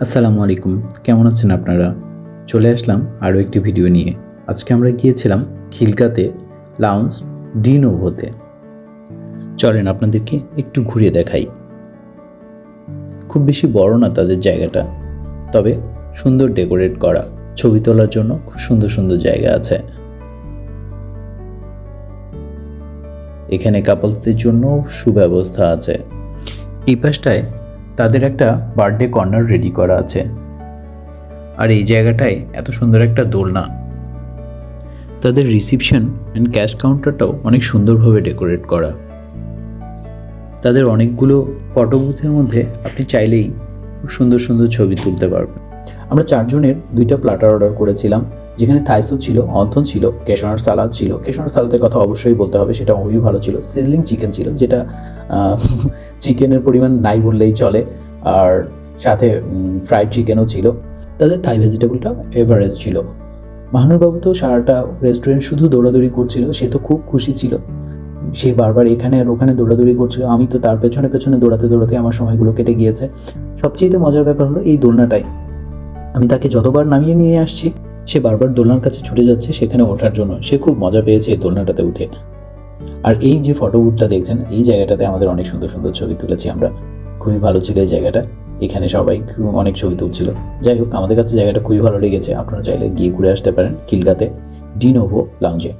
আসসালামু আলাইকুম। কেমন আছেন আপনারা? চলে আসলাম আরও একটি ভিডিও নিয়ে। আজকে আমরা গিয়েছিলাম খিলকাতে লাউন্স ডিনোভোতে চলেন আপনাদেরকে একটু ঘুরিয়ে দেখাই। খুব বেশি বড় না তাদের জায়গাটা, তবে সুন্দর ডেকোরেট করা। ছবি তোলার জন্য খুব সুন্দর সুন্দর জায়গা আছে। এখানে কাপলসদের জন্য সুব্যবস্থা আছে। এই পাশটায় তাদের একটা বার্থডে কর্নার রেডি করা আছে। আর এই জায়গাটায় এত সুন্দর একটা দোলনা। তাদের রিসিপশন অ্যান্ড ক্যাশ কাউন্টারটাও অনেক সুন্দরভাবে ডেকোরেট করা। তাদের অনেকগুলো ফটো বুথের মধ্যে আপনি চাইলেই খুব সুন্দর সুন্দর ছবি তুলতে পারবেন আমরা চারজনের দুইটা প্লাটার অর্ডার করেছিলাম, যেখানে থাইসু ছিল, অন্থন ছিল, কেশনার সালাদ ছিল। কেশনার সালাদের কথা অবশ্যই বলতে হবে, সেটা খুবই ভালো ছিল। সিজলিং চিকেন ছিল, যেটা চিকেনের পরিমাণ নাই বললেই চলে। আর সাথে ফ্রাইড চিকেনও ছিল। তাদের থাই ভেজিটেবলটা এভারেজ ছিল। মাহানুরবাবু তো সারাটা রেস্টুরেন্ট শুধু দৌড়াদৌড়ি করছিল, সে তো খুব খুশি ছিল। সে বারবার এখানে আর ওখানে দৌড়াদৌড়ি করছিল। আমি তো তার পেছনে পেছনে দৌড়াতে দৌড়াতে আমার সময়গুলো কেটে গিয়েছে। সবচেয়ে মজার ব্যাপার হলো এই দোলনাটাই। আমি তাকে যতবার নামিয়ে নিয়ে আসছি, সে বারবার দোলনার কাছে ছুটে যাচ্ছে, সেখানে ওঠার জন্য। সে খুব মজা পেয়েছে এই দোলনাটাতে উঠে। আর এই যে ফটো বুথটা দেখছেন, এই জায়গাটাতে আমাদের অনেক সুন্দর সুন্দর ছবি তুলেছি আমরা। খুবই ভালো ছিল এই জায়গাটা। এখানে সবাই অনেক ছবি তুলছিল। যাই হোক, আমাদের কাছে জায়গাটা খুবই ভালো লেগেছে। আপনারা চাইলে গিয়ে ঘুরে আসতে পারেন কিলগাতে। ডিনোভো লাউঞ্জে